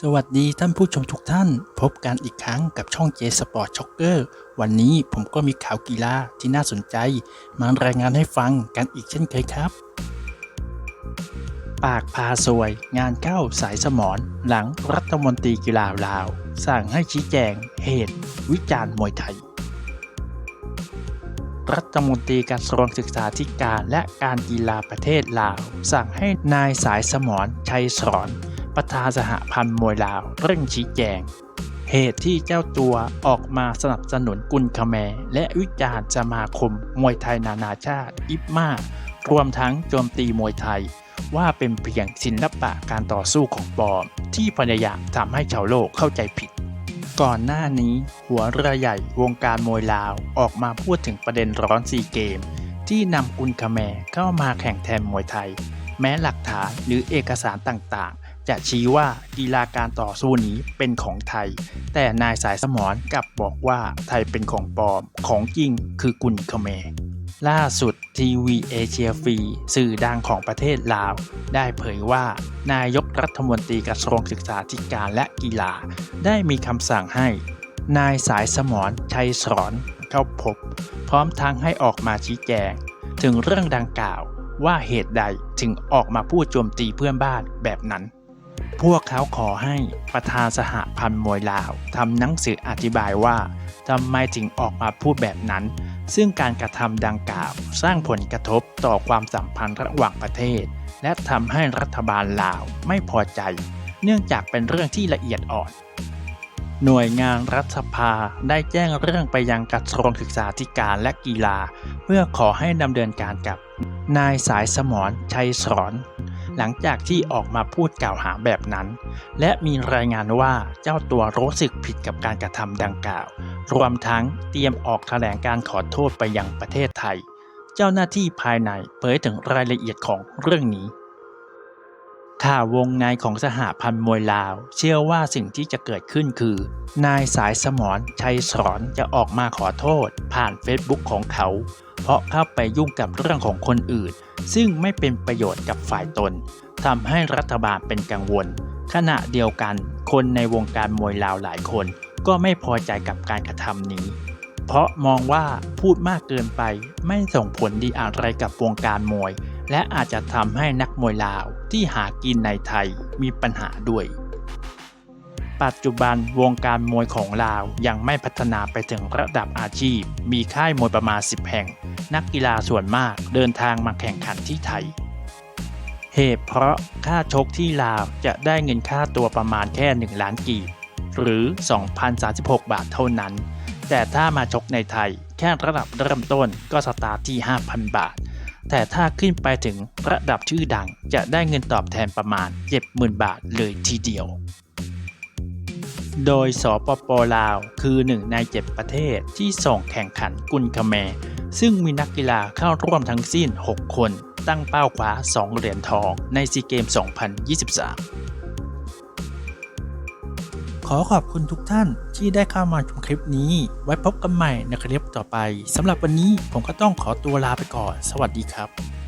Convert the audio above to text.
สวัสดีท่านผู้ชมทุกท่าน พบกันอีกครั้งกับช่อง J Sport Shocker วันนี้ผมก็มีข่าวกีฬาที่น่าสนใจ มารายงานให้ฟังกันอีกเช่นเคยครับ ปากพาสวย งานเข้าสายสมอนหลังรัฐมนตรีกีฬาลาว สั่งให้ชี้แจง เหตุ วิจารณ์มวยไทย รัฐมนตรีกระทรวงศึกษาธิการและการกีฬาประเทศลาว สั่งให้นายสายสมรชัยสอน ประธานสหพันธ์มวยลาวเร่งชี้แจง เหตุที่เจ้าตัวออกมาสนับสนุนกุลคแมร์และวิจารณ์สมาคมมวยไทยนานาชาติอิปมารวมทั้งโจมตีมวยไทย ว่าเป็นเพียงศิลปะการต่อสู้ของปอม ที่พยายามทำให้ชาวโลกเข้าใจผิด ก่อนหน้านี้หัวเรือใหญ่วงการมวยลาวออกมาพูดถึงประเด็นร้อนซีเกม ที่นำกุลคแมร์เข้ามาแข่งแทนมวยไทย แม้หลักฐานหรือเอกสารต่างๆ จะชี้ว่ากีฬาการต่อสู้นี้เป็นของไทย แต่นายสายสมรกลับบอกว่าไทยเป็นของปลอม ของจริงคือกุลคแมรล่าสุดทีวีเอเชียฟรีสื่อดังของประเทศลาว ได้เผยว่านายกรัฐมนตรีกระทรวงศึกษาธิการและกีฬา ได้มีคำสั่งให้ นายสายสมรชัยสอนเข้าพบ พร้อมทั้งให้ออกมาชี้แจง ถึงเรื่องดังกล่าวว่าเหตุใดถึงออกมาพูดโจมตีเพื่อนบ้านแบบนั้น พวกเขาขอให้ประธานสหพันธ์มวยลาวทำหนังสืออธิบายว่าทำไมถึงออกมาพูดแบบนั้น ซึ่งการกระทำดังกล่าวสร้างผลกระทบต่อความสัมพันธ์ระหว่างประเทศ และทำให้รัฐบาลลาวไม่พอใจ เนื่องจากเป็นเรื่องที่ละเอียดอ่อน หน่วยงานรัฐสภาได้แจ้งเรื่องไปยังกระทรวงศึกษาธิการและกีฬา เพื่อขอให้ดำเนินการกับ นายสายสมรชัยสอน หลังจากที่ออกมาพูดกล่าวหาแบบนั้น และมีรายงานว่าเจ้าตัวรู้สึกผิดกับการกระทำดังกล่าว รวมทั้งเตรียมออกแถลงการขอโทษไปยังประเทศไทย เจ้าหน้าที่ภายในเผยถึงรายละเอียดของเรื่องนี้ข่าววงในของสหพันธ์มวยลาว เชื่อว่าสิ่งที่จะเกิดขึ้นคือ นายสายสมรชัยสอนจะออกมาขอโทษ ผ่านเฟซบุ๊กของเขา เพราะเข้าไปยุ่งกับเรื่องของคนอื่น ซึ่งไม่เป็นประโยชน์กับฝ่ายตนทำให้รัฐบาลเป็นกังวล ขณะเดียวกัน คนในวงการมวยลาวหลายคน ก็ไม่พอใจกับการกระทำนี้ เพราะมองว่าพูดมากเกินไปไม่ส่งผลดีอะไรกับวงการมวย และอาจจะทำให้นักมวยลาวที่หากินในไทยมีปัญหาด้วยปัจจุบันวงการมวยของลาวยังไม่พัฒนาไปถึงระดับอาชีพ มีค่ายมวยประมาณ 10 แห่ง นักกีฬาส่วนมากเดินทางมาแข่งขันที่ไทย เหตุเพราะค่าชกที่ลาวจะได้เงินค่าตัวประมาณแค่ 1 ล้านกีบ หรือ 2,036 บาทเท่านั้น แต่ถ้ามาชกในไทยแค่ระดับเริ่มต้นก็สตาร์ทที่ 5,000 บาท แต่ถ้าขึ้นไปถึงระดับชื่อดังจะได้เงินตอบแทนประมาณ 70,000 บาทเลยทีเดียวโดยสปปลาวคือหนึ่งใน7ประเทศที่ส่งแข่งขันกุลคแมร ซึ่งมีนักกีฬาเข้าร่วมทั้งสิ้น 6 คน ตั้งเป้าคว้า 2 เหรียญทองในซีเกม 2023 ขอขอบคุณทุกท่านที่ได้เข้ามาชมคลิปนี้ ไว้พบกันใหม่ในคลิปต่อไปสำหรับวันนี้ผมก็ต้องขอตัวลาไปก่อน สวัสดีครับ